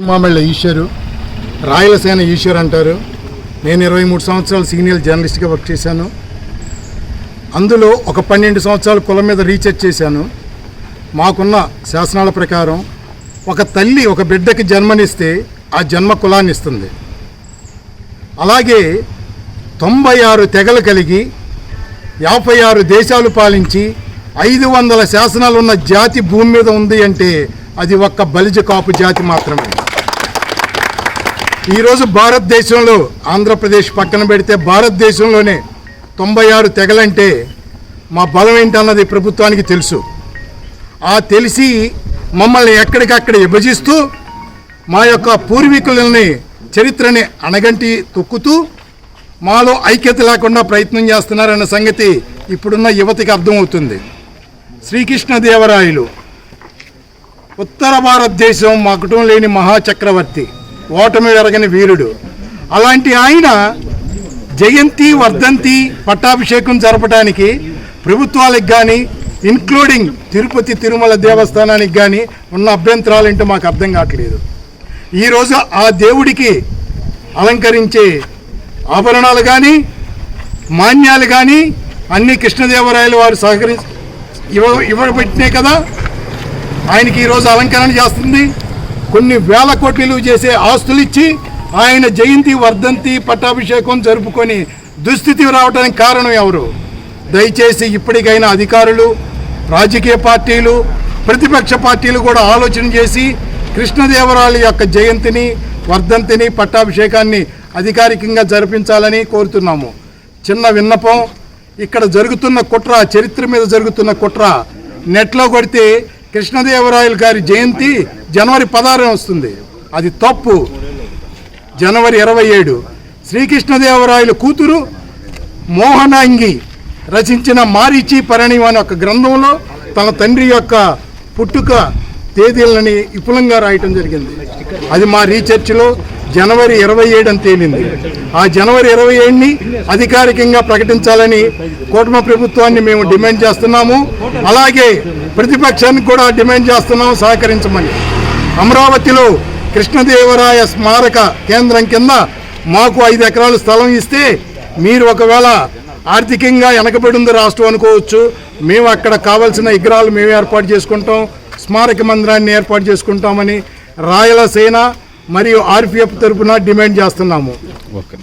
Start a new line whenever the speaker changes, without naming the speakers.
మామల్ల ఈశ్వరు రాయలసేన ఈశ్వర్ అంటారు. నేను ఇరవై మూడు సంవత్సరాలు సీనియర్ జర్నలిస్ట్గా వర్క్ చేశాను. అందులో ఒక పన్నెండు సంవత్సరాలు కులం మీద రీసెర్చ్ చేశాను. మాకున్న శాసనాల ప్రకారం ఒక తల్లి ఒక బిడ్డకి జన్మనిస్తే ఆ జన్మ కులాన్ని ఇస్తుంది. అలాగే తొంభై ఆరు తెగలు కలిగి యాభై ఆరు దేశాలు పాలించి ఐదు వందల శాసనాలు ఉన్న జాతి భూమి మీద ఉంది అంటే అది ఒక్క బలిజ కాపు జాతి మాత్రమే. ఈరోజు భారతదేశంలో ఆంధ్రప్రదేశ్ పక్కన పెడితే భారతదేశంలోనే తొంభై ఆరు తెగలంటే మా బలం ఏంటన్నది ప్రభుత్వానికి తెలుసు. ఆ తెలిసి మమ్మల్ని ఎక్కడికక్కడ విభజిస్తూ మా యొక్క పూర్వీకులని చరిత్రని అణగంటి తొక్కుతూ మాలో ఐక్యత లేకుండా ప్రయత్నం చేస్తున్నారన్న సంగతి ఇప్పుడున్న యువతికి అర్థమవుతుంది. శ్రీకృష్ణదేవరాయలు ఉత్తర భారతదేశం మకుటం లేని మహాచక్రవర్తి. ఓటమి ఎరగని వీరుడు. అలాంటి ఆయన జయంతి వర్ధంతి పట్టాభిషేకం జరపడానికి ప్రభుత్వాలకు కానీ ఇన్క్లూడింగ్ తిరుపతి తిరుమల దేవస్థానానికి కానీ ఉన్న అభ్యంతరాలు ఏంటో మాకు అర్థం కావట్లేదు. ఈరోజు ఆ దేవుడికి అలంకరించే ఆభరణాలు కానీ మాన్యాలు కానీ అన్ని కృష్ణదేవరాయలు వారు సహకరి ఇవ్వ ఇవ్వబెట్టినాయి కదా? ఆయనకి ఈరోజు అలంకరణ చేస్తుంది. కొన్ని వేల కోట్లు చేసే ఆస్తులు ఇచ్చి ఆయన జయంతి వర్ధంతి పట్టాభిషేకం జరుపుకొని దుస్థితి రావడానికి కారణం ఎవరు? దయచేసి ఇప్పటికైనా అధికారులు రాజకీయ పార్టీలు ప్రతిపక్ష పార్టీలు కూడా ఆలోచన చేసి కృష్ణదేవరాయల యొక్క జయంతిని వర్ధంతిని పట్టాభిషేకాన్ని అధికారికంగా జరిపించాలని కోరుతున్నాము. చిన్న విన్నపం ఇక్కడ జరుగుతున్న కుట్ర చరిత్ర మీద జరుగుతున్న కుట్ర నెట్లో కొడితే కృష్ణదేవరాయలు గారి జయంతి జనవరి పదహారున వస్తుంది. అది తప్పు. జనవరి ఇరవై ఏడు. శ్రీకృష్ణదేవరాయలు కూతురు మోహనాంగి రచించిన మారిచి పరిణయం అనే ఒక గ్రంథంలో తన తండ్రి యొక్క పుట్టుక తేదీలని విపులంగా రాయటం జరిగింది. అది మా రీసెర్చ్లో జనవరి ఇరవై ఏడు అని తేలింది. ఆ జనవరి ఇరవై ఏడుని అధికారికంగా ప్రకటించాలని కూటమి ప్రభుత్వాన్ని మేము డిమాండ్ చేస్తున్నాము. అలాగే ప్రతిపక్షానికి కూడా డిమాండ్ చేస్తున్నాము సహకరించమని. అమరావతిలో కృష్ణదేవరాయ స్మారక కేంద్రం కింద మాకు ఐదు ఎకరాలు స్థలం ఇస్తే మీరు ఒకవేళ ఆర్థికంగా వెనకబడి ఉంది రాష్ట్రం అనుకోవచ్చు. మేము అక్కడ కావాల్సిన విగ్రహాలు మేము ఏర్పాటు చేసుకుంటాం. స్మారక మందిరాన్ని ఏర్పాటు చేసుకుంటామని రాయలసేన మరియు ఆర్పిఎఫ్ తరఫున డిమాండ్ చేస్తున్నాము. ఓకే.